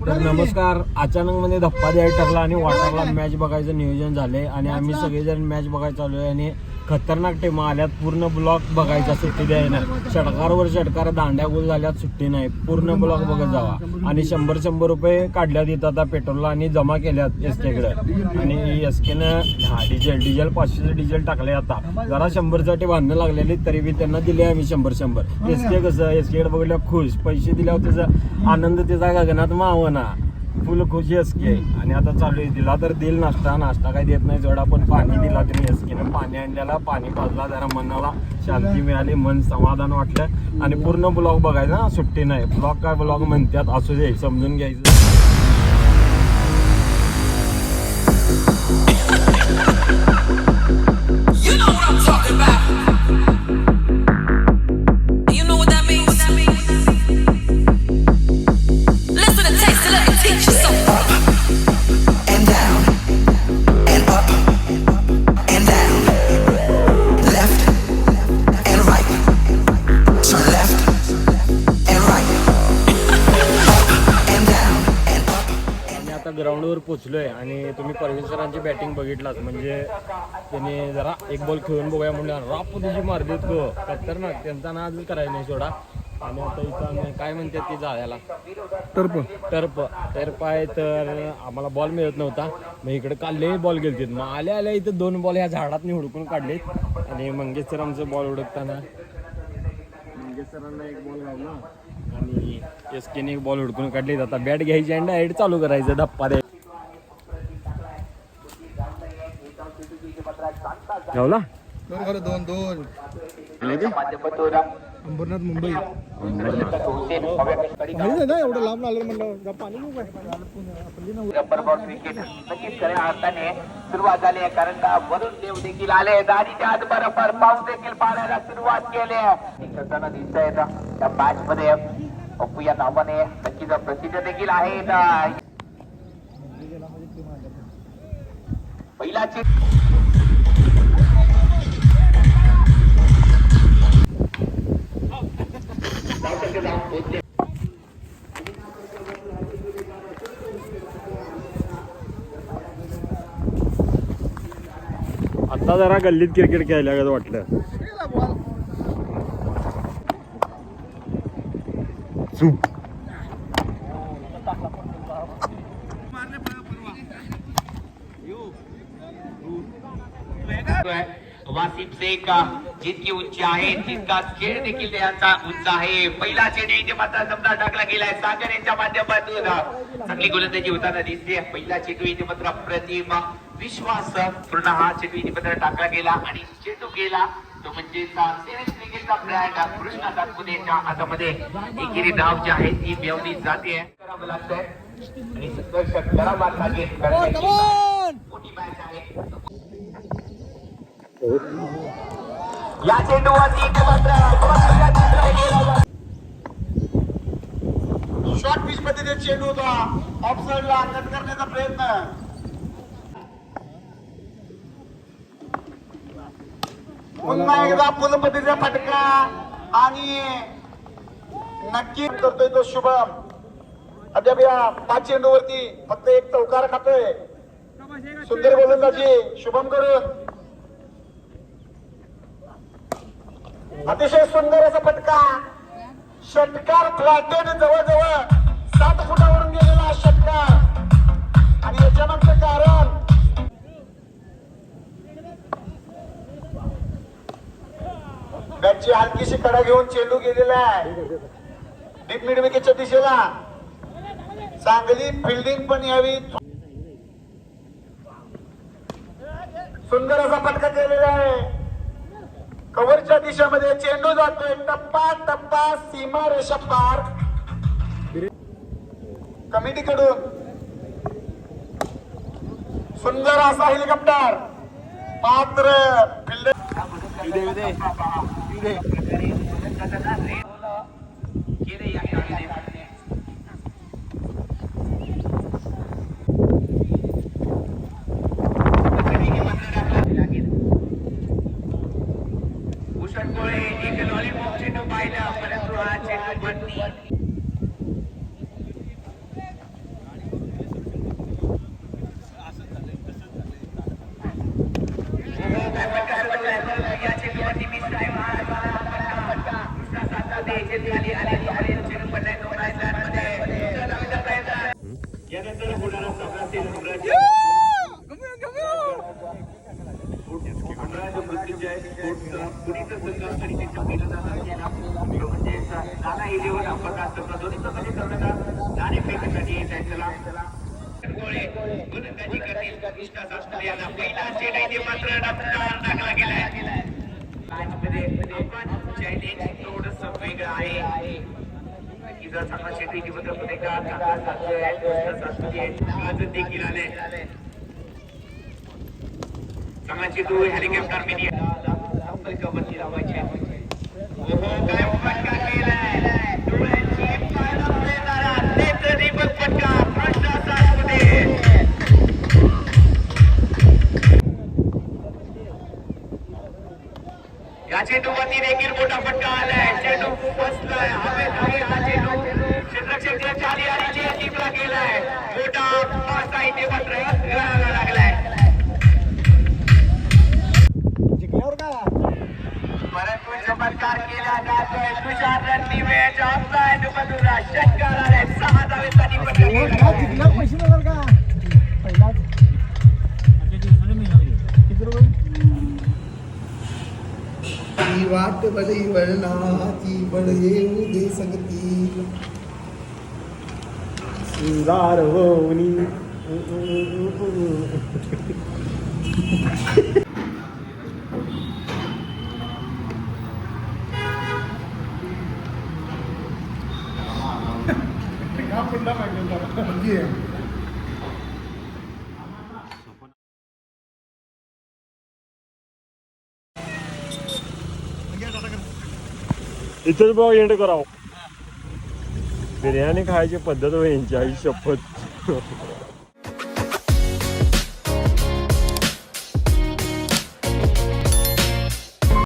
तर नमस्कार. अचानक मध्ये धप्पा द्यायला ठरला आणि वाटरला मॅच बघायचं नियोजन झालंय आणि आम्ही सगळेजण मॅच बघायला चालू आहे आणि खतरनाक टेमा आल्यात. पूर्ण ब्लॉक बघायचा सुट्टी द्यायला षटकारवर षटकार दांड्या गोल झाल्यात सुट्टी नाही. पूर्ण ब्लॉक बघत जावा. आणि शंभर शंभर रुपये काढल्यात येतात आता पेट्रोलला आणि जमा केल्यात एस केकडं आणि एस केनं हा डिझेल डिझेल पाचशेचं डिझेल टाकले आता. जरा शंभरसाठी बांधणं लागलेली तरी बी त्यांना दिले आम्ही शंभर शंभर. एस के कसं एस केकडे बघितलं खुश. पैसे दिल्यावर त्याचा आनंद त्याचा गगनात मावना फुल खुशी असके आणि आता चालू आहे. दिला तर देईल नाश्ता. नाश्ता काही देत नाही. जेवढा पण पाणी दिला तरी असकेनं पाणी आणल्याला पाणी पाजला जरा मनाला शांती मिळाली मन समाधान वाटलं. आणि पूर्ण ब्लॉग बघायचा ना सुट्टी नाही. ब्लॉग काय ब्लॉग म्हणतात असू दे समजून घ्यायचं. ग्राउंडवर पोचलोय आणि तुम्ही परवीन सरांची बॅटिंग बघितलाच म्हणजे त्यांनी जरा एक बॉल खेळून बघूया म्हणलं राप तुझी मारलीत गो खतरनाक. त्यांचा नाजच करायला नाही सोडा. आणि आता इथं आम्ही काय म्हणतात ते जाळ्याला. टर्प. टर्प. टर्प आहे तर आम्हाला बॉल मिळत नव्हता. मग इकडे काढले बॉल गेलते मग आल्या आल्या इथं दोन बॉल ह्या झाडात हुडकून काढलेत. आणि मंगेश सरांचं बॉल हुडकताना मंगेश सरांना एक बॉल लावला. आणि एस केने एक बॉल हुडकून काढली आता बॅट घ्यायची आणि डायरेक्ट चालू करायचं. धप्पा द्यायचा. ठेवला दोन खरं दोन दोन. अंबरनाथ मुंबई. एवढं लांब आलं म्हणलं. पाणी क्रिकेट नक्कीच खऱ्या अर्थाने सुरुवात झाली आहे कारण का वरुण देव देखील आले आणि त्या बरोबर पाऊस देखील पाडायला सुरुवात केली आहे. खेळताना दिसत आहेत त्या मॅच मध्ये. अप्पू या नावाने नक्कीच प्रसिद्ध देखील आहेत. पहिला चेंडू आता जरा गल्लीत क्रिकेट खेळल्या वाटलं चूप. वासिफ शेख जितकी उंची आहे तितका खेळ देखील त्यांचा उंच आहे. पहिला चेंडू इथे मात्र समजा टाकला गेलाय. सागर यांच्या माध्यमातून. चांगली गोलंदाजी होताना दिसते. पहिला चेंडू इथे मात्र प्रतिम विश्वास पूर्ण हा चेंडू इथे मात्र टाकला गेला आणि चेंडू गेला. तो म्हणजे कृष्णा सातपुतेच्या हातामध्ये एकेरी धाव जी आहे ती मिळवली जाते. आणि संघर्ष करावा लागेल. मोठी मॅच आहे या चेंडूवरती इथे मात्र शॉर्ट पिच मध्ये ते चेंडू होता. ऑफ साईडला कट करण्याचा प्रयत्न. पुन्हा एकदा पुलपतीचा फटका आणि नक्की करतोय तो शुभम. अद्याप या पाच चेंडूवरती फक्त एक चौकार खातोय. सुंदर गोलंदाजी. शुभम करून अतिशय सुंदर असा फटका. षटकार फ्लॅटेड जवळजवळ सात फुटावरून गेलेला षटकार. आणि याच्यानंतर कारण? बॅटची हलकीशी कडा घेऊन चेंडू गेलेला आहे. डीप मिड विकेटच्या दिशेला. चांगली फिल्डिंग पण यावी. सुंदर असा फटका केलेला आहे. कव्हरच्या दिशेमध्ये चेंडू जातोय. टप्पा टप्पा सीमा रेषा पार. कमिटीकडून सुंदर असा हेलिकॉप्टर. मात्र फिल्डर मृत्यूजय कोर्टचा पुण्याचा सरकार आणि त्यांच्या महिला नाना हिजेवर अपघात दोन्हीचा म्हणजे कर्णधार नाणेफेकीसाठी येत आहे. चला. गोलंदाजी करतील पहिला मात्र टाकला गेलाय चॅलेंज थोडंसं वेगळं आहे चांगला देखील आले चांगला चेंडू हेलिकॉप्टर संपर्कावरती लावायचे ओहो काय या चेंडूवरती देखील मोठा फटका आलाय. चेंडू बसलाय. हवेत आहे हा चेंडू. क्षेत्रक्षेत्र चाली आणि गेलाय. मोठा लागलाय. परंतु चमत्कार केला जातोय तुषार रणदिवे ऑफलाईन बाजूला षटकार आलाय. सहा धावेसाठी फटका वाट बळी वळणाची बळ येऊ दे संगती सुंदर होनी इथंच बघ एंड करावं. बिर्याणी खायची पद्धत यांची आई शपथ.